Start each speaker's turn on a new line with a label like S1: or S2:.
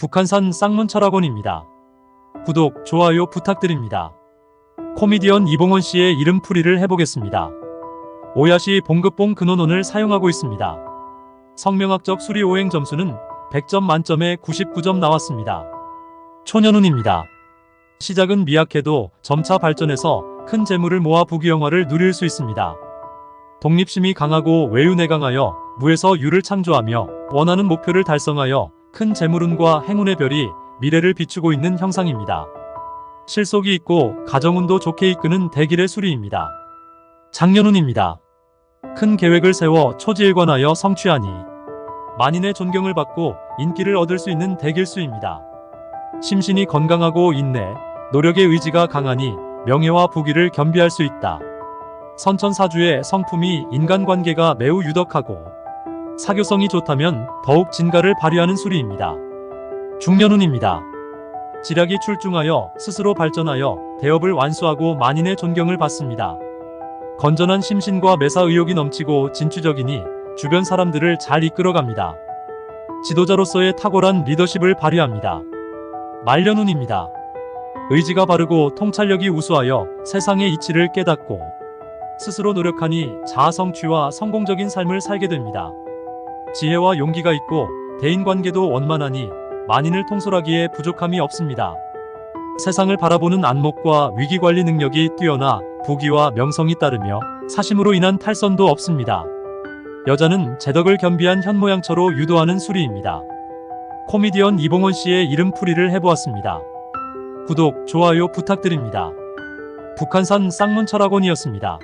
S1: 북한산 쌍문철학원입니다. 구독, 좋아요 부탁드립니다. 코미디언 이봉원 씨의 이름풀이를 해보겠습니다. 오야시 봉급봉 근원원을 사용하고 있습니다. 성명학적 수리 오행 점수는 100점 만점에 99점 나왔습니다. 초년운입니다. 시작은 미약해도 점차 발전해서 큰 재물을 모아 부귀영화를 누릴 수 있습니다. 독립심이 강하고 외윤에 강하여 무에서 유를 창조하며 원하는 목표를 달성하여 큰 재물운과 행운의 별이 미래를 비추고 있는 형상입니다. 실속이 있고 가정운도 좋게 이끄는 대길의 수리입니다. 장년운입니다. 큰 계획을 세워 초지일관하여 성취하니 만인의 존경을 받고 인기를 얻을 수 있는 대길수입니다. 심신이 건강하고 인내, 노력의 의지가 강하니 명예와 부귀를 겸비할 수 있다. 선천사주의 성품이 인간관계가 매우 유덕하고 사교성이 좋다면 더욱 진가를 발휘하는 수리입니다. 중년운입니다. 지략이 출중하여 스스로 발전하여 대업을 완수하고 만인의 존경을 받습니다. 건전한 심신과 매사 의욕이 넘치고 진취적이니 주변 사람들을 잘 이끌어갑니다. 지도자로서의 탁월한 리더십을 발휘합니다. 말년운입니다. 의지가 바르고 통찰력이 우수하여 세상의 이치를 깨닫고 스스로 노력하니 자아 성취와 성공적인 삶을 살게 됩니다. 지혜와 용기가 있고 대인관계도 원만하니 만인을 통솔하기에 부족함이 없습니다. 세상을 바라보는 안목과 위기관리 능력이 뛰어나 부귀와 명성이 따르며 사심으로 인한 탈선도 없습니다. 여자는 제덕을 겸비한 현모양처로 유도하는 수리입니다. 코미디언 이봉원 씨의 이름풀이를 해보았습니다. 구독, 좋아요 부탁드립니다. 북한산 쌍문철학원이었습니다.